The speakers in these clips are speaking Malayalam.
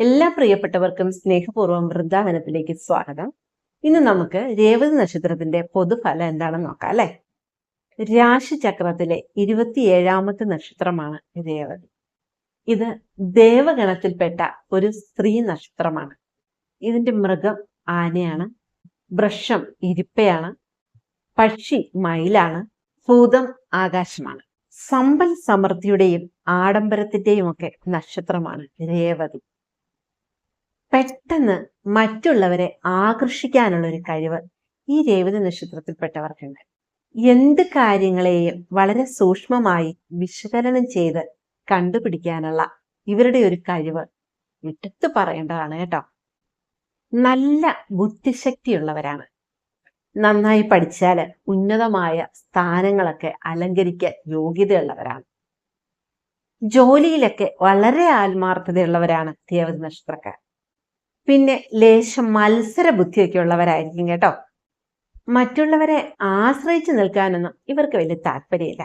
എല്ലാ പ്രിയപ്പെട്ടവർക്കും സ്നേഹപൂർവം വൃന്ദാവനത്തിലേക്ക് സ്വാഗതം. ഇന്ന് നമുക്ക് രേവതി നക്ഷത്രത്തിന്റെ പൊതുഫലം എന്താണെന്ന് നോക്കാം അല്ലെ? രാശിചക്രത്തിലെ ഇരുപത്തിയേഴാമത്തെ നക്ഷത്രമാണ് രേവതി. ഇത് ദേവഗണത്തിൽപ്പെട്ട ഒരു സ്ത്രീ നക്ഷത്രമാണ്. ഇതിന്റെ മൃഗം ആനയാണ് വൃക്ഷം ഇരിപ്പയാണ് പക്ഷി മയിലാണ് ഭൂതം ആകാശമാണ്. സമ്പൽ സമൃദ്ധിയുടെയും ആഡംബരത്തിന്റെയും ഒക്കെ നക്ഷത്രമാണ് രേവതി. പെട്ടെന്ന് മറ്റുള്ളവരെ ആകർഷിക്കാനുള്ള ഒരു കഴിവ് ഈ രേവതി നക്ഷത്രത്തിൽപ്പെട്ടവർക്കുണ്ട്. എന്ത് കാര്യങ്ങളെയും വളരെ സൂക്ഷ്മമായി വിശകലനം ചെയ്ത് കണ്ടുപിടിക്കാനുള്ള ഇവരുടെ ഒരു കഴിവ് വിട്ടത്ത് പറയേണ്ടതാണ് കേട്ടോ. നല്ല ബുദ്ധിശക്തിയുള്ളവരാണ്. നന്നായി പഠിച്ചാൽ ഉന്നതമായ സ്ഥാനങ്ങളൊക്കെ അലങ്കരിക്കാൻ യോഗ്യതയുള്ളവരാണ്. ജോലിയിലൊക്കെ വളരെ ആത്മാർത്ഥതയുള്ളവരാണ് ദേവത നക്ഷത്രക്കാർ. പിന്നെ ലേശം മത്സര ബുദ്ധിയൊക്കെ ഉള്ളവരായിരിക്കും കേട്ടോ. മറ്റുള്ളവരെ ആശ്രയിച്ചു നിൽക്കാനൊന്നും ഇവർക്ക് വലിയ താല്പര്യമില്ല.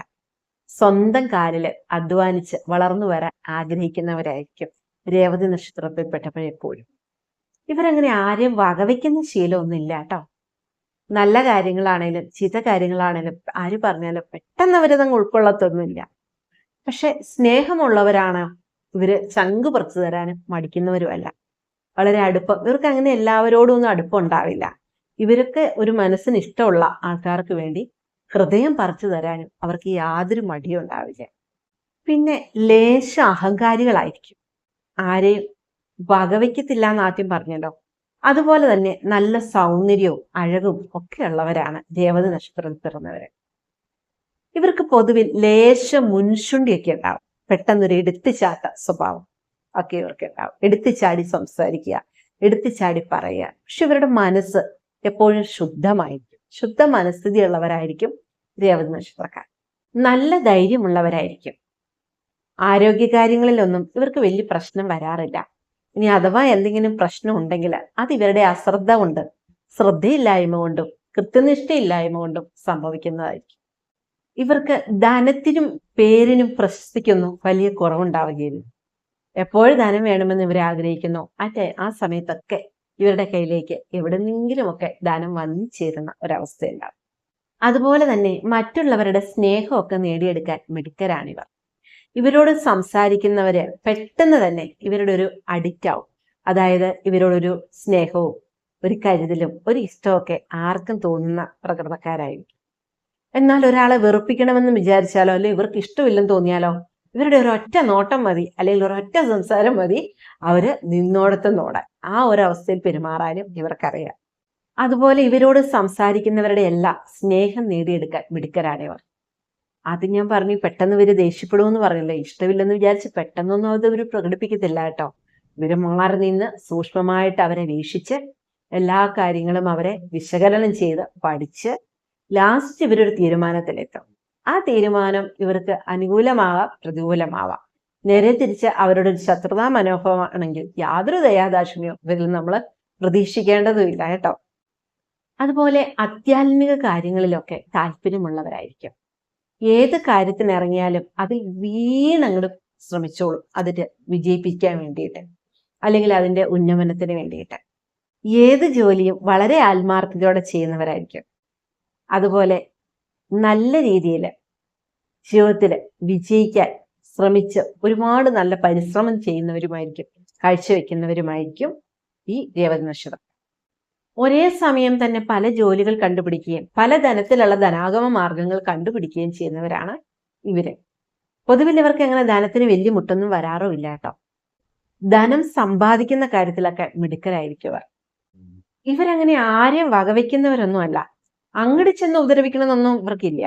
സ്വന്തം കാലിൽ അധ്വാനിച്ച് വളർന്നു വരാൻ ആഗ്രഹിക്കുന്നവരായിരിക്കും രേവതി നക്ഷത്രത്തിൽപ്പെട്ടപ്പോഴെപ്പോഴും ഇവരങ്ങനെ ആരെയും വകവയ്ക്കുന്ന ശീലമൊന്നുമില്ല കേട്ടോ. നല്ല കാര്യങ്ങളാണേലും ചീത്ത കാര്യങ്ങളാണേലും ആര് പറഞ്ഞാലും പെട്ടെന്ന് അവരതങ്ങ് ഉൾക്കൊള്ളത്തൊന്നുമില്ല. പക്ഷെ സ്നേഹമുള്ളവരാണ് ഇവർ ചങ്ക് പറിച്ചു തരാനും മടിക്കുന്നവരുമല്ല. വളരെ അടുപ്പം. ഇവർക്ക് അങ്ങനെ എല്ലാവരോടും ഒന്നും അടുപ്പം ഉണ്ടാവില്ല. ഇവർക്ക് ഒരു മനസ്സിന് ഇഷ്ടമുള്ള ആൾക്കാർക്ക് വേണ്ടി ഹൃദയം പറിച്ചു തരാനും അവർക്ക് യാതൊരു മടിയും ഉണ്ടാവില്ല. പിന്നെ ലേശ അഹങ്കാരികളായിരിക്കും. ആരെയും വകവയ്ക്കത്തില്ല എന്ന് ആദ്യം പറഞ്ഞല്ലോ. അതുപോലെ തന്നെ നല്ല സൗന്ദര്യവും അഴകും ഒക്കെ ഉള്ളവരാണ് ദേവത നക്ഷത്രത്തിൽ പിറന്നവര്. ഇവർക്ക് പൊതുവിൽ ലേശ മുൻശുണ്ടിയൊക്കെ ഉണ്ടാവും. പെട്ടെന്നൊരു എടുത്തുചാത്ത സ്വഭാവം. ഒക്കെ ഇവർക്ക് ഉണ്ടാവും എടുത്തുചാടി സംസാരിക്കുക എടുത്തു ചാടി പറയുക. പക്ഷെ ഇവരുടെ മനസ്സ് എപ്പോഴും ശുദ്ധമായിരിക്കും. ശുദ്ധ മനസ്ഥിതി ഉള്ളവരായിരിക്കും രേവതി നക്ഷത്രക്കാർ. നല്ല ധൈര്യമുള്ളവരായിരിക്കും. ആരോഗ്യകാര്യങ്ങളിലൊന്നും ഇവർക്ക് വലിയ പ്രശ്നം വരാറില്ല. ഇനി അഥവാ എന്തെങ്കിലും പ്രശ്നം ഉണ്ടെങ്കിൽ അത് ഇവരുടെ അശ്രദ്ധ കൊണ്ട് ശ്രദ്ധയില്ലായ്മ കൊണ്ടും കൃത്യനിഷ്ഠയില്ലായ്മ കൊണ്ടും സംഭവിക്കുന്നതായിരിക്കും. ഇവർക്ക് ധനത്തിനും പേരിനും പ്രശസ്തിക്കൊന്നും വലിയ കുറവുണ്ടാവുകയില്ല. എപ്പോഴും ധനം വേണമെന്ന് ഇവർ ആഗ്രഹിക്കുന്നു? അറ്റെ ആ സമയത്തൊക്കെ ഇവരുടെ കയ്യിലേക്ക് എവിടെന്നെങ്കിലുമൊക്കെ ധനം വന്നു ചേരുന്ന ഒരവസ്ഥയുണ്ടാവും. അതുപോലെ തന്നെ മറ്റുള്ളവരുടെ സ്നേഹമൊക്കെ നേടിയെടുക്കാൻ മിടുക്കരാണിവർ. ഇവരോട് സംസാരിക്കുന്നവര് പെട്ടെന്ന് തന്നെ ഇവരുടെ ഒരു അഡിക്റ്റ് ആവും. അതായത് ഇവരോടൊരു സ്നേഹവും ഒരു കരുതലും ഒരു ഇഷ്ടമൊക്കെ ആർക്കും തോന്നുന്ന പ്രകൃതക്കാരായിരിക്കും എന്നാൽ ഒരാളെ വെറുപ്പിക്കണമെന്ന് വിചാരിച്ചാലോ അല്ലെ ഇവർക്ക് ഇഷ്ടമില്ലെന്ന് തോന്നിയാലോ? ഇവരുടെ ഒരൊറ്റ നോട്ടം മതി അല്ലെങ്കിൽ ഒരൊറ്റ സംസാരം മതി അവർ നിന്നോടത്തുന്നോടാൻ ആ ഒരു അവസ്ഥയിൽ പെരുമാറാനും ഇവർക്കറിയാം. അതുപോലെ ഇവരോട് സംസാരിക്കുന്നവരുടെ എല്ലാം സ്നേഹം നേടിയെടുക്കാൻ മിടുക്കരാണ് ഇവർ. അത് ഞാൻ പറഞ്ഞു പെട്ടെന്ന് ഇവർ ദേഷ്യപ്പെടുമെന്ന് പറഞ്ഞില്ലേ? ഇഷ്ടമില്ലെന്ന് വിചാരിച്ച് പെട്ടെന്നൊന്നും അത് ഇവർ പ്രകടിപ്പിക്കത്തില്ല കേട്ടോ. ഇവർ മാറി നിന്ന് സൂക്ഷ്മമായിട്ട് അവരെ വീക്ഷിച്ച് എല്ലാ കാര്യങ്ങളും അവരെ വിശകലനം ചെയ്ത് പഠിച്ച് ലാസ്റ്റ് ഇവരൊരു തീരുമാനത്തിലെത്തും. ആ തീരുമാനം ഇവർക്ക് അനുകൂലമാവാം പ്രതികൂലമാവാം. നേരെ തിരിച്ച് അവരുടെ ഒരു ശത്രുതാ മനോഭാവമാണെങ്കിൽ യാതൊരു ദയാദാക്ഷിണ്യവും ഇവരിൽ നമ്മൾ പ്രതീക്ഷിക്കേണ്ടതുമില്ല കേട്ടോ. അതുപോലെ അത്യാത്മിക കാര്യങ്ങളിലൊക്കെ താല്പര്യമുള്ളവരായിരിക്കും. ഏത് കാര്യത്തിനിറങ്ങിയാലും അതിൽ വീണങ്ങോട്ട് ശ്രമിച്ചോളും അതിന് വിജയിപ്പിക്കാൻ വേണ്ടിയിട്ട് അല്ലെങ്കിൽ അതിന്റെ ഉന്നമനത്തിന് വേണ്ടിയിട്ട്. ഏത് ജോലിയും വളരെ ആത്മാർത്ഥതയോടെ ചെയ്യുന്നവരായിരിക്കും. അതുപോലെ നല്ല രീതിയിൽ ജീവിതത്തിൽ വിജയിക്കാൻ ശ്രമിച്ച് ഒരുപാട് നല്ല പരിശ്രമം ചെയ്യുന്നവരുമായിരിക്കും കാഴ്ചവെക്കുന്നവരുമായിരിക്കും ഈ രേവതി നക്ഷത്രം. ഒരേ സമയം തന്നെ പല ജോലികൾ കണ്ടുപിടിക്കുകയും പല ധനത്തിലുള്ള ധനാഗമ മാർഗങ്ങൾ കണ്ടുപിടിക്കുകയും ചെയ്യുന്നവരാണ് ഇവർ. പൊതുവിൽ ഇവർക്ക് അങ്ങനെ ധനത്തിന് വലിയ മുട്ടൊന്നും വരാറുമില്ല കേട്ടോ. ധനം സമ്പാദിക്കുന്ന കാര്യത്തിലൊക്കെ മിടുക്കരായിരിക്കും ഇവർ. ഇവരങ്ങനെ ആരെയും വകവയ്ക്കുന്നവരൊന്നുമല്ല അങ്ങോട്ട് ചെന്ന് ഉപദ്രവിക്കണമെന്നൊന്നും ഇവർക്കില്ല.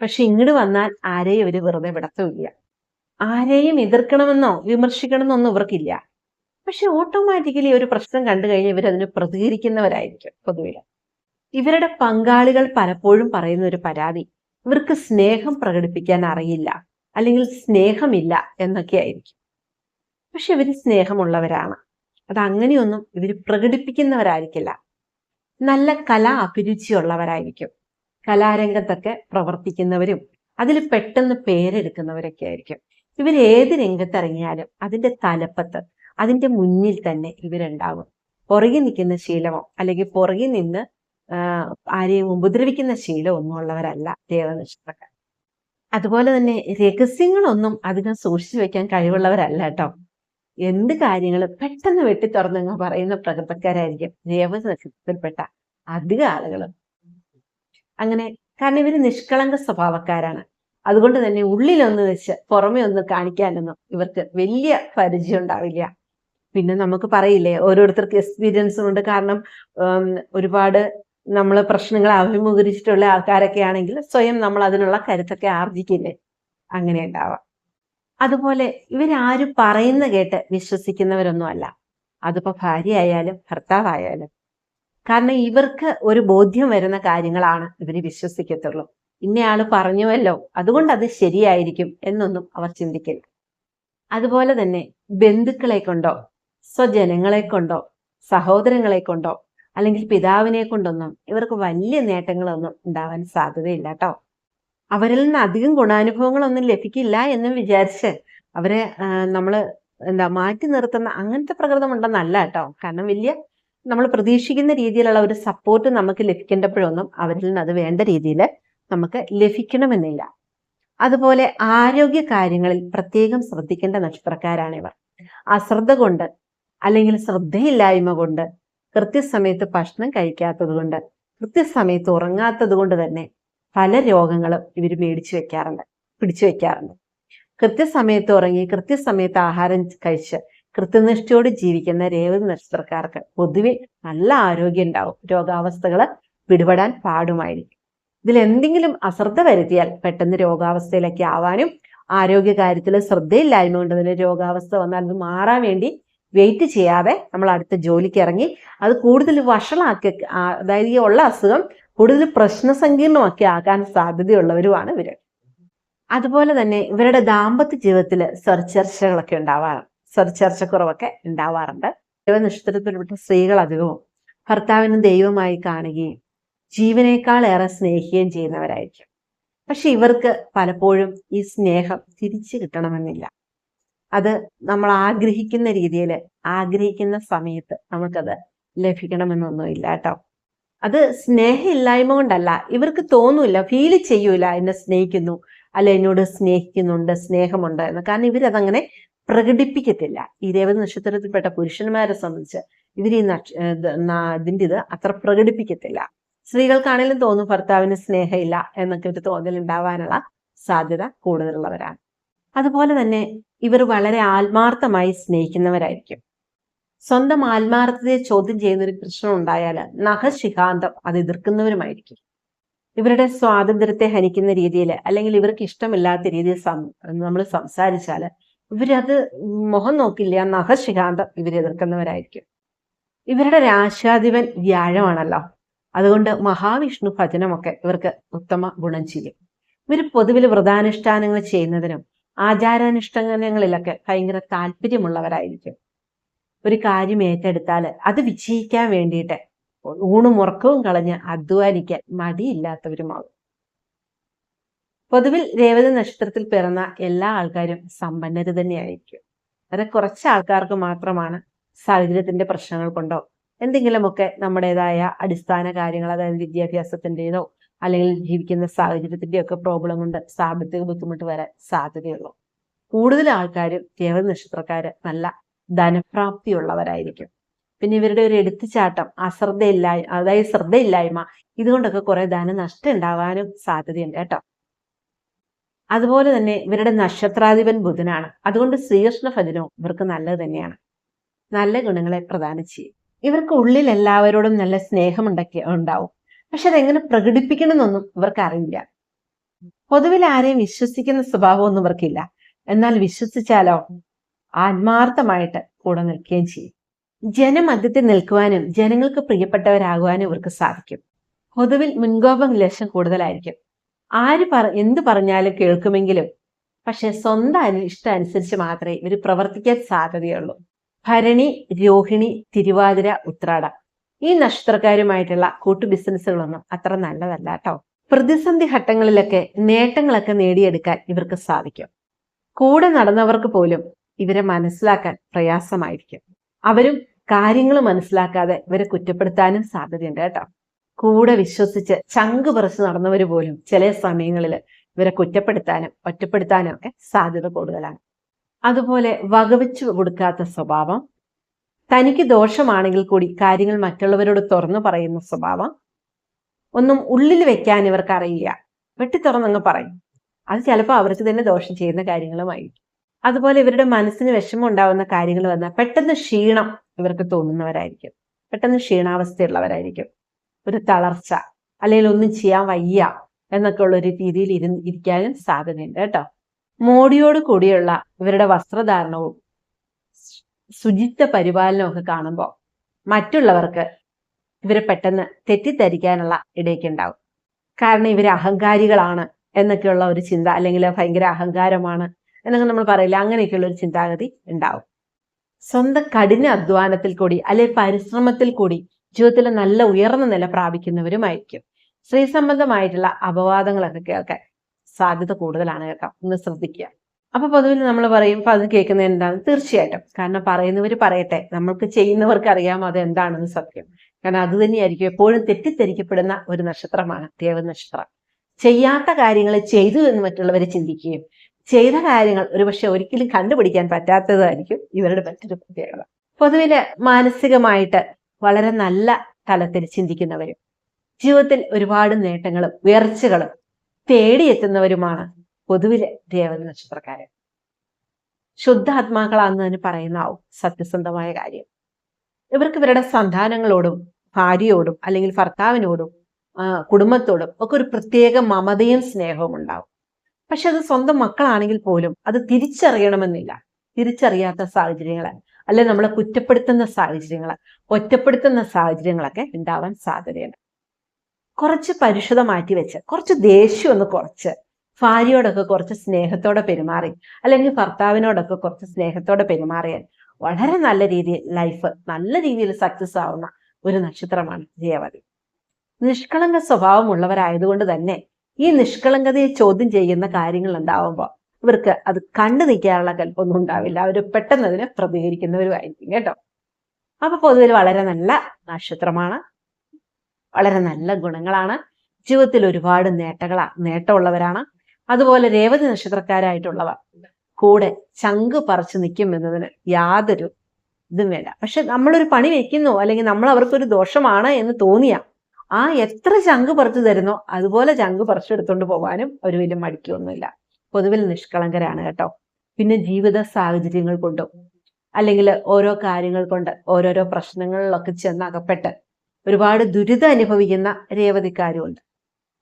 പക്ഷെ ഇങ്ങോട്ട് വന്നാൽ ആരെയും ഇവർ വെറുതെ വിടത്തുമില്ല. ആരെയും എതിർക്കണമെന്നോ വിമർശിക്കണമെന്നൊന്നും ഇവർക്കില്ല. പക്ഷെ ഓട്ടോമാറ്റിക്കലി ഒരു പ്രശ്നം കണ്ടു കഴിഞ്ഞാൽ ഇവരതിന് പ്രതികരിക്കുന്നവരായിരിക്കും പൊതുവിൽ ഇവരുടെ പങ്കാളികൾ പലപ്പോഴും പറയുന്ന ഒരു പരാതി ഇവർക്ക് സ്നേഹം പ്രകടിപ്പിക്കാൻ അറിയില്ല അല്ലെങ്കിൽ സ്നേഹമില്ല എന്നൊക്കെ ആയിരിക്കും. പക്ഷെ ഇവർ സ്നേഹമുള്ളവരാണ്. അത് അങ്ങനെയൊന്നും ഇവർ പ്രകടിപ്പിക്കുന്നവരായിരിക്കില്ല. നല്ല കലാ അഭിരുചിയുള്ളവരായിരിക്കും. കലാരംഗത്തൊക്കെ പ്രവർത്തിക്കുന്നവരും അതിൽ പെട്ടെന്ന് പേരെടുക്കുന്നവരൊക്കെ ആയിരിക്കും. ഇവർ ഏത് രംഗത്തിറങ്ങിയാലും അതിന്റെ തലപ്പത്ത് അതിന്റെ മുന്നിൽ തന്നെ ഇവരുണ്ടാകും പുറകിൽ നിൽക്കുന്ന ശീലമോ അല്ലെങ്കിൽ പുറകിൽ നിന്ന് ആരെയും ഉപദ്രവിക്കുന്ന ശീലമോ ഒന്നും ഉള്ളവരല്ല ദേവനിഷ്ഠക്കാർ അതുപോലെ തന്നെ രഹസ്യങ്ങളൊന്നും അധികം സൂക്ഷിച്ചു വെക്കാൻ കഴിവുള്ളവരല്ല കേട്ടോ. എന്ത് കാര്യങ്ങളും പെട്ടെന്ന് വെട്ടി തുറന്നങ്ങ് പറയുന്ന പ്രകൃതക്കാരായിരിക്കും. രേവതി നക്ഷത്രത്തിൽപ്പെട്ട അധിക ആളുകളും. അങ്ങനെ കാരണം ഇവർ നിഷ്കളങ്ക സ്വഭാവക്കാരാണ്. അതുകൊണ്ട് തന്നെ ഉള്ളിലൊന്ന് വെച്ച് പുറമെ ഒന്ന് കാണിക്കാനൊന്നും ഇവർക്ക് വലിയ പരിചയം ഉണ്ടാവില്ല. പിന്നെ നമുക്ക് പറയില്ലേ ഓരോരുത്തർക്ക് എക്സ്പീരിയൻസും ഉണ്ട്. കാരണം ഒരുപാട് നമ്മൾ പ്രശ്നങ്ങൾ അഭിമുഖീകരിച്ചിട്ടുള്ള ആൾക്കാരൊക്കെ ആണെങ്കിൽ സ്വയം നമ്മൾ അതിനുള്ള കരുത്തൊക്കെ ആർജിക്കില്ലേ? അങ്ങനെ ഉണ്ടാവാം. അതുപോലെ ഇവരാരും പറയുന്ന കേട്ട് വിശ്വസിക്കുന്നവരൊന്നും അല്ല അതിപ്പോ ഭാര്യ ആയാലും ഭർത്താവായാലും. കാരണം ഇവർക്ക് ഒരു ബോധ്യം വരുന്ന കാര്യങ്ങളാണ് ഇവർ വിശ്വസിക്കത്തുള്ളൂ. ഇന്നയാൾ പറഞ്ഞുവല്ലോ അതുകൊണ്ട് അത് ശരിയായിരിക്കും എന്നൊന്നും അവർ ചിന്തിക്കില്ല അതുപോലെ തന്നെ ബന്ധുക്കളെ കൊണ്ടോ സ്വജനങ്ങളെ കൊണ്ടോ സഹോദരങ്ങളെ കൊണ്ടോ അല്ലെങ്കിൽ പിതാവിനെ കൊണ്ടൊന്നും ഇവർക്ക് വലിയ നേട്ടങ്ങളൊന്നും ഉണ്ടാവാൻ സാധ്യതയില്ല കേട്ടോ. അവരിൽ നിന്ന് അധികം ഗുണാനുഭവങ്ങളൊന്നും ലഭിക്കില്ല എന്ന് വിചാരിച്ച് അവരെ നമ്മൾ എന്താ മാറ്റി നിർത്തുന്ന അങ്ങനത്തെ പ്രകൃതമുണ്ടെന്നല്ല കേട്ടോ. കാരണം വലിയ നമ്മൾ പ്രതീക്ഷിക്കുന്ന രീതിയിലുള്ള ഒരു സപ്പോർട്ട് നമുക്ക് ലഭിക്കേണ്ടപ്പോഴൊന്നും അവരിൽ നിന്ന് അത് വേണ്ട രീതിയിൽ നമുക്ക് ലഭിക്കണമെന്നില്ല. അതുപോലെ ആരോഗ്യ കാര്യങ്ങളിൽ പ്രത്യേകം ശ്രദ്ധിക്കേണ്ട നക്ഷത്രക്കാരാണിവർ അശ്രദ്ധ കൊണ്ട് അല്ലെങ്കിൽ ശ്രദ്ധയില്ലായ്മ കൊണ്ട് കൃത്യസമയത്ത് ഭക്ഷണം കഴിക്കാത്തത് കൊണ്ട് കൃത്യസമയത്ത് ഉറങ്ങാത്തത് കൊണ്ട് തന്നെ പല രോഗങ്ങളും ഇവർ മേടിച്ചു വെക്കാറുണ്ട് പിടിച്ചു വെക്കാറുണ്ട്. കൃത്യസമയത്ത് ഉറങ്ങി കൃത്യസമയത്ത് ആഹാരം കഴിച്ച് കൃത്യനിഷ്ഠയോട് ജീവിക്കുന്ന രേവതി നക്ഷത്രക്കാർക്ക് പൊതുവെ നല്ല ആരോഗ്യം ഉണ്ടാവും. രോഗാവസ്ഥകൾ പിടിപെടാൻ പാടുമായിരിക്കും. ഇതിൽ എന്തെങ്കിലും അശ്രദ്ധ വരുത്തിയാൽ പെട്ടെന്ന് രോഗാവസ്ഥയിലേക്ക് ആവാനും ആരോഗ്യ കാര്യത്തിൽ ശ്രദ്ധയില്ലായ്മ കൊണ്ട് തന്നെ രോഗാവസ്ഥ വന്നാൽ അത് മാറാൻ വേണ്ടി വെയിറ്റ് ചെയ്യാതെ നമ്മൾ അടുത്ത ജോലിക്ക് ഇറങ്ങി അത് കൂടുതൽ വഷളാക്കി അതായത് ഈ ഉള്ള അസുഖം കൂടുതൽ പ്രശ്ന സങ്കീർണമൊക്കെ ആകാൻ സാധ്യതയുള്ളവരുമാണ് ഇവർ അതുപോലെ തന്നെ ഇവരുടെ ദാമ്പത്യ ജീവിതത്തിൽ സ്വരചർച്ചകളൊക്കെ ഉണ്ടാവാറ് കുറവൊക്കെ ഉണ്ടാവാറുണ്ട്. ദൈവനിഷ്ഠത്തിൽപ്പെട്ട സ്ത്രീകൾ അധികവും ഭർത്താവിനെ ദൈവമായി കാണുകയും ജീവനേക്കാൾ ഏറെ സ്നേഹിക്കുകയും ചെയ്യുന്നവരായിരിക്കും. പക്ഷെ ഇവർക്ക് പലപ്പോഴും ഈ സ്നേഹം തിരിച്ചു കിട്ടണമെന്നില്ല. അത് നമ്മൾ ആഗ്രഹിക്കുന്ന രീതിയിൽ ആഗ്രഹിക്കുന്ന സമയത്ത് നമുക്കത് ലഭിക്കണമെന്നൊന്നുമില്ല കേട്ടോ. അത് സ്നേഹമില്ലായ്മ കൊണ്ടല്ല. ഇവർക്ക് തോന്നൂല ഫീൽ ചെയ്യൂല എന്നെ സ്നേഹിക്കുന്നു അല്ല എന്നോട് സ്നേഹിക്കുന്നുണ്ട് സ്നേഹമുണ്ട് എന്ന്. കാരണം ഇവരതങ്ങനെ പ്രകടിപ്പിക്കത്തില്ല. ഈ രേവതി നക്ഷത്രത്തിൽപ്പെട്ട പുരുഷന്മാരെ സംബന്ധിച്ച് ഇവർ ഈ നക്ഷ ഇത് നാ- ഇതിന്റെ ഇത് അത്ര പ്രകടിപ്പിക്കത്തില്ല. സ്ത്രീകൾക്കാണെങ്കിലും തോന്നും ഭർത്താവിന് സ്നേഹമില്ല എന്നൊക്കെ ഒരു തോന്നൽ ഉണ്ടാവാനുള്ള സാധ്യത കൂടുതലുള്ളവരാണ്. അതുപോലെ തന്നെ ഇവർ വളരെ ആത്മാർത്ഥമായി സ്നേഹിക്കുന്നവരായിരിക്കും. സ്വന്തം ആത്മാർത്ഥതയെ ചോദ്യം ചെയ്യുന്ന ഒരു പ്രശ്നം ഉണ്ടായാൽ നഖശിഖാന്തം അത് എതിർക്കുന്നവരുമായിരിക്കും. ഇവരുടെ സ്വാതന്ത്ര്യത്തെ ഹനിക്കുന്ന രീതിയിൽ അല്ലെങ്കിൽ ഇവർക്ക് ഇഷ്ടമില്ലാത്ത രീതിയിൽ നമ്മൾ സംസാരിച്ചാൽ ഇവരത് മുഖം നോക്കില്ല നഖശിഖാന്തം ഇവർ എതിർക്കുന്നവരായിരിക്കും. ഇവരുടെ രാശാധിപൻ വ്യാഴമാണല്ലോ. അതുകൊണ്ട് മഹാവിഷ്ണു ഭജനമൊക്കെ ഇവർക്ക് ഉത്തമ ഗുണം ചെയ്യും. ഇവർ പൊതുവിൽ വ്രതാനുഷ്ഠാനങ്ങൾ ചെയ്യുന്നതിനും ആചാരാനുഷ്ഠാനങ്ങളിലൊക്കെ ഭയങ്കര താല്പര്യമുള്ളവരായിരിക്കും. ഒരു കാര്യം ഏറ്റെടുത്താൽ അത് വിജയിക്കാൻ വേണ്ടിയിട്ട് ഊണും ഉറക്കവും കളഞ്ഞ് അധ്വാനിക്കാൻ മടിയില്ലാത്തവരുമാകും പൊതുവിൽ രേവതി നക്ഷത്രത്തിൽ പിറന്ന എല്ലാ ആൾക്കാരും സമ്പന്നര് തന്നെയായിരിക്കും. അത് കുറച്ച് ആൾക്കാർക്ക് മാത്രമാണ് സാഹചര്യത്തിന്റെ പ്രശ്നങ്ങൾ കൊണ്ടോ എന്തെങ്കിലുമൊക്കെ നമ്മുടേതായ അടിസ്ഥാന കാര്യങ്ങൾ അതായത് വിദ്യാഭ്യാസത്തിന്റെതോ അല്ലെങ്കിൽ ജീവിക്കുന്ന സാഹചര്യത്തിന്റെയോ ഒക്കെ പ്രോബ്ലം കൊണ്ട് സാമ്പത്തിക ബുദ്ധിമുട്ട് വരാൻ സാധ്യതയുള്ളൂ. കൂടുതൽ ആൾക്കാരും രേവത നക്ഷത്രക്കാര് നല്ല ധനപ്രാപ്തിയുള്ളവരായിരിക്കും. പിന്നെ ഇവരുടെ ഒരു എടുത്തുചാട്ടം അശ്രദ്ധയില്ലായ്മ അതായത് ശ്രദ്ധയില്ലായ്മ ഇതുകൊണ്ടൊക്കെ കുറെ ധനനഷ്ടം ഉണ്ടാവാനും സാധ്യതയുണ്ട് കേട്ടോ. അതുപോലെ തന്നെ ഇവരുടെ നക്ഷത്രാധിപൻ ബുധനാണ്. അതുകൊണ്ട് ശ്രീകൃഷ്ണ ഫലനവും ഇവർക്ക് നല്ലത് തന്നെയാണ്. നല്ല ഗുണങ്ങളെ പ്രദാനം ചെയ്യും. ഇവർക്ക് ഉള്ളിൽ എല്ലാവരോടും നല്ല സ്നേഹമുണ്ടൊക്കെ ഉണ്ടാവും. പക്ഷെ അതെങ്ങനെ പ്രകടിപ്പിക്കണമെന്നൊന്നും ഇവർക്ക് അറിയില്ല പൊതുവിൽ ആരെയും വിശ്വസിക്കുന്ന സ്വഭാവമൊന്നും ഇവർക്കില്ല. എന്നാൽ വിശ്വസിച്ചാലോ? ആത്മാർത്ഥമായിട്ട് കൂടെ നിൽക്കുകയും ചെയ്യും. ജനമധ്യത്തിൽ നിൽക്കുവാനും ജനങ്ങൾക്ക് പ്രിയപ്പെട്ടവരാകുവാനും ഇവർക്ക് സാധിക്കും. പൊതുവിൽ മുൻകോപം ലക്ഷം കൂടുതലായിരിക്കും. ആര് പറ എന്ത് പറഞ്ഞാലും കേൾക്കുമെങ്കിലും പക്ഷെ സ്വന്തം ഇഷ്ടം അനുസരിച്ച് മാത്രമേ ഇവർ പ്രവർത്തിക്കാൻ സാധ്യതയുള്ളൂ. ഭരണി രോഹിണി തിരുവാതിര ഉത്രാട. ഈ നക്ഷത്രക്കാരുമായിട്ടുള്ള കൂട്ടു ബിസിനസ്സുകളൊന്നും അത്ര നല്ലതല്ല കേട്ടോ. പ്രതിസന്ധി ഘട്ടങ്ങളിലൊക്കെ നേട്ടങ്ങളൊക്കെ നേടിയെടുക്കാൻ ഇവർക്ക് സാധിക്കും. കൂടെ നടന്നവർക്ക് പോലും ഇവരെ മനസ്സിലാക്കാൻ പ്രയാസമായിരിക്കും. അവരും കാര്യങ്ങൾ മനസ്സിലാക്കാതെ ഇവരെ കുറ്റപ്പെടുത്താനും സാധ്യതയുണ്ട് കേട്ടോ. കൂടെ വിശ്വസിച്ച് ചങ്ക് പറിച്ച് നടന്നവർ പോലും ചില സമയങ്ങളിൽ ഇവരെ കുറ്റപ്പെടുത്താനും ഒറ്റപ്പെടുത്താനും ഒക്കെ സാധ്യത കൂടുതലാണ്. അതുപോലെ വകവെച്ചു കൊടുക്കാത്ത സ്വഭാവം തനിക്ക് ദോഷമാണെങ്കിൽ കൂടി കാര്യങ്ങൾ മറ്റുള്ളവരോട് തുറന്നു പറയുന്ന സ്വഭാവം ഒന്നും ഉള്ളിൽ വെക്കാൻ ഇവർക്ക് അറിയില്ല. വെട്ടി തുറന്നങ്ങ് പറയും. അത് ചിലപ്പോൾ അവർക്ക് തന്നെ ദോഷം ചെയ്യുന്ന കാര്യങ്ങളുമായിരിക്കും. അതുപോലെ ഇവരുടെ മനസ്സിന് വിഷമം ഉണ്ടാവുന്ന കാര്യങ്ങൾ വന്നാൽ പെട്ടെന്ന് ക്ഷീണം ഇവർക്ക് തോന്നുന്നവരായിരിക്കും. പെട്ടെന്ന് ക്ഷീണാവസ്ഥയുള്ളവരായിരിക്കും. ഒരു തളർച്ച അല്ലെങ്കിൽ ഒന്നും ചെയ്യാൻ വയ്യ എന്നൊക്കെ ഉള്ള ഒരു രീതിയിൽ ഇരു ഇരിക്കാനും സാധ്യതയുണ്ട് കേട്ടോ. മോടിയോട് കൂടിയുള്ള ഇവരുടെ വസ്ത്രധാരണവും ശുചിത്വ പരിപാലനവും ഒക്കെ കാണുമ്പോൾ മറ്റുള്ളവർക്ക് ഇവരെ പെട്ടെന്ന് തെറ്റിദ്ധരിക്കാനുള്ള ഇടയൊക്കെ ഉണ്ടാവും. കാരണം ഇവർ അഹങ്കാരികളാണ് എന്നൊക്കെയുള്ള ഒരു ചിന്ത അല്ലെങ്കിൽ ഭയങ്കര അഹങ്കാരമാണ് എന്നൊക്കെ നമ്മൾ പറയില്ല അങ്ങനെയൊക്കെയുള്ള ഒരു ചിന്താഗതി ഉണ്ടാവും. സ്വന്തം കഠിന അധ്വാനത്തിൽ കൂടി അല്ലെ പരിശ്രമത്തിൽ കൂടി ജീവിതത്തിൽ നല്ല ഉയർന്ന നില പ്രാപിക്കുന്നവരുമായിരിക്കും. സ്ത്രീ സംബന്ധമായിട്ടുള്ള അപവാദങ്ങളൊക്കെ കേൾക്കാൻ സാധ്യത കൂടുതലാണ് കേട്ടോ. ഒന്ന് ശ്രദ്ധിക്കുക. അപ്പൊ പൊതുവിൽ നമ്മൾ പറയും അപ്പൊ അത് കേൾക്കുന്നത് എന്താണ് തീർച്ചയായിട്ടും. കാരണം പറയുന്നവർ പറയട്ടെ നമ്മൾക്ക് ചെയ്യുന്നവർക്ക് അറിയാം അത് എന്താണെന്ന് സത്യം. കാരണം അത് തന്നെയായിരിക്കും എപ്പോഴും തെറ്റിദ്ധരിക്കപ്പെടുന്ന ഒരു നക്ഷത്രമാണ് ദേവ നക്ഷത്രം ചെയ്യാത്ത കാര്യങ്ങൾ ചെയ്തു എന്ന് മറ്റുള്ളവരെ ചിന്തിക്കുകയും ചെയ്ത കാര്യങ്ങൾ ഒരുപക്ഷെ ഒരിക്കലും കണ്ടുപിടിക്കാൻ പറ്റാത്തതായിരിക്കും ഇവരുടെ മറ്റൊരു പ്രത്യേകത. പൊതുവിൽ മാനസികമായിട്ട് വളരെ നല്ല തലത്തിൽ ചിന്തിക്കുന്നവരും ജീവിതത്തിൽ ഒരുപാട് നേട്ടങ്ങളും ഉയർച്ചകളും തേടിയെത്തുന്നവരുമാണ് പൊതുവിലെ ദേവത നക്ഷത്രക്കാരൻ ശുദ്ധാത്മാക്കളാണെന്ന് തന്നെ പറയുന്നാവും സത്യസന്ധമായ കാര്യം. ഇവർക്ക് ഇവരുടെ സന്താനങ്ങളോടും ഭാര്യയോടും അല്ലെങ്കിൽ ഭർത്താവിനോടും കുടുംബത്തോടും ഒക്കെ ഒരു പ്രത്യേക മമതയും സ്നേഹവും ഉണ്ടാവും. പക്ഷെ അത് സ്വന്തം മക്കളാണെങ്കിൽ പോലും അത് തിരിച്ചറിയണമെന്നില്ല. തിരിച്ചറിയാത്ത സാഹചര്യങ്ങൾ അല്ലെ നമ്മളെ കുറ്റപ്പെടുത്തുന്ന സാഹചര്യങ്ങൾ ഒറ്റപ്പെടുത്തുന്ന സാഹചര്യങ്ങളൊക്കെ ഉണ്ടാവാൻ സാധ്യതയുണ്ട്. കുറച്ച് പരുഷത മാറ്റി വെച്ച് കുറച്ച് ദേഷ്യം ഒന്ന് കുറച്ച് ഭാര്യയോടൊക്കെ കുറച്ച് സ്നേഹത്തോടെ പെരുമാറി അല്ലെങ്കിൽ ഭർത്താവിനോടൊക്കെ കുറച്ച് സ്നേഹത്തോടെ പെരുമാറിയാൽ വളരെ നല്ല രീതിയിൽ ലൈഫ് നല്ല രീതിയിൽ സക്സസ് ആവുന്ന ഒരു നക്ഷത്രമാണ് ജയവതി. നിഷ്കളങ്ക സ്വഭാവമുള്ളവരായതുകൊണ്ട് തന്നെ ഈ നിഷ്കളങ്കതയെ ചോദ്യം ചെയ്യുന്ന കാര്യങ്ങൾ ഉണ്ടാവുമ്പോൾ ഇവർക്ക് അത് കണ്ടു നിൽക്കാനുള്ള കൽപ്പൊന്നും ഉണ്ടാവില്ല. അവർ പെട്ടെന്ന് അതിനെ പ്രതികരിക്കുന്നവരുമായിരിക്കും കേട്ടോ. അപ്പൊ പൊതുവിൽ വളരെ നല്ല നക്ഷത്രമാണ്. വളരെ നല്ല ഗുണങ്ങളാണ്. ജീവിതത്തിൽ ഒരുപാട് നേട്ടങ്ങളാ നേട്ടമുള്ളവരാണ്. അതുപോലെ രേവതി നക്ഷത്രക്കാരായിട്ടുള്ളവർ കൂടെ ചങ്ക് പറിച്ചു നിൽക്കും എന്നതിന് യാതൊരു ഇതും വേണ്ട. പക്ഷെ നമ്മളൊരു പണി വെക്കുന്നു അല്ലെങ്കിൽ നമ്മൾ അവർക്കൊരു ദോഷമാണ് എന്ന് തോന്നിയ ആ എത്ര ചങ്ക് പറിച്ചു തരുന്നോ അതുപോലെ ചങ്ക് പറിച്ചെടുത്തോണ്ട് പോകാനും ഒരു വലിയ മടിക്കൊന്നുമില്ല. പൊതുവിൽ നിഷ്കളങ്കരാണ് കേട്ടോ. പിന്നെ ജീവിത സാഹചര്യങ്ങൾ കൊണ്ടും അല്ലെങ്കിൽ ഓരോ കാര്യങ്ങൾ കൊണ്ട് ഓരോരോ പ്രശ്നങ്ങളിലൊക്കെ ചെന്ന് അകപ്പെട്ട് ഒരുപാട് ദുരിതം അനുഭവിക്കുന്ന രേവതിക്കാരുമുണ്ട്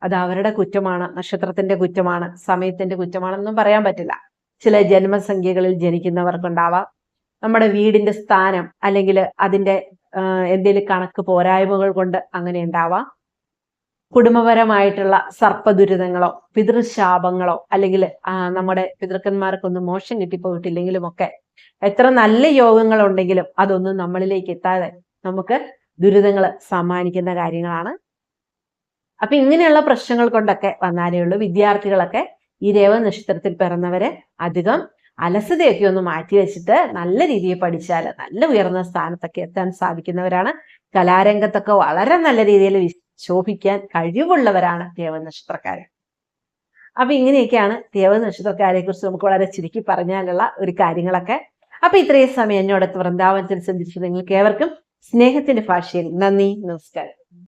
അത് അവരുടെ കുറ്റമാണ് നക്ഷത്രത്തിന്റെ കുറ്റമാണ് സമയത്തിന്റെ കുറ്റമാണെന്നും പറയാൻ പറ്റില്ല. ചില ജന്മസംഖ്യകളിൽ ജനിക്കുന്നവർക്കുണ്ടാവാം. നമ്മുടെ വീടിന്റെ സ്ഥാനം അല്ലെങ്കിൽ അതിന്റെ എന്തെങ്കിലും കണക്ക് പോരായ്മകൾ കൊണ്ട് അങ്ങനെ ഉണ്ടാവാം. കുടുംബപരമായിട്ടുള്ള സർപ്പദുരിതങ്ങളോ പിതൃശാപങ്ങളോ അല്ലെങ്കിൽ നമ്മുടെ പിതൃക്കന്മാർക്കൊന്നും മോശം കിട്ടിപ്പോയിട്ടില്ലെങ്കിലും ഒക്കെ എത്ര നല്ല യോഗങ്ങൾ ഉണ്ടെങ്കിലും അതൊന്നും നമ്മളിലേക്ക് എത്താതെ നമുക്ക് ദുരിതങ്ങൾ സമ്മാനിക്കുന്ന കാര്യങ്ങളാണ്. അപ്പൊ ഇങ്ങനെയുള്ള പ്രശ്നങ്ങൾ കൊണ്ടൊക്കെ വന്നാലേ ഉള്ളൂ. വിദ്യാർത്ഥികളൊക്കെ ഈ രേവ നക്ഷത്രത്തിൽ പിറന്നവരെ അധികം അലസതയൊക്കെ ഒന്ന് മാറ്റി വെച്ചിട്ട് നല്ല രീതിയിൽ പഠിച്ചാൽ നല്ല ഉയർന്ന സ്ഥാനത്തൊക്കെ എത്താൻ സാധിക്കുന്നവരാണ്. കലാരംഗത്തൊക്കെ വളരെ നല്ല രീതിയിൽ ശോഭിക്കാൻ കഴിവുള്ളവരാണ് ദേവനക്ഷത്രക്കാർ അപ്പൊ ഇങ്ങനെയൊക്കെയാണ് ദേവനക്ഷത്രക്കാരെ കുറിച്ച് നമുക്ക് വളരെ ചുരുക്കി പറഞ്ഞാലുള്ള ഒരു കാര്യങ്ങളൊക്കെ. അപ്പൊ ഇത്രയും സമയം എന്നോടത്ത് വൃന്ദാവനത്തിൽ സന്ധിച്ചു നിങ്ങൾക്ക് ഏവർക്കും സ്നേഹത്തിന്റെ ഭാഷയിൽ നന്ദി നമസ്കാരം.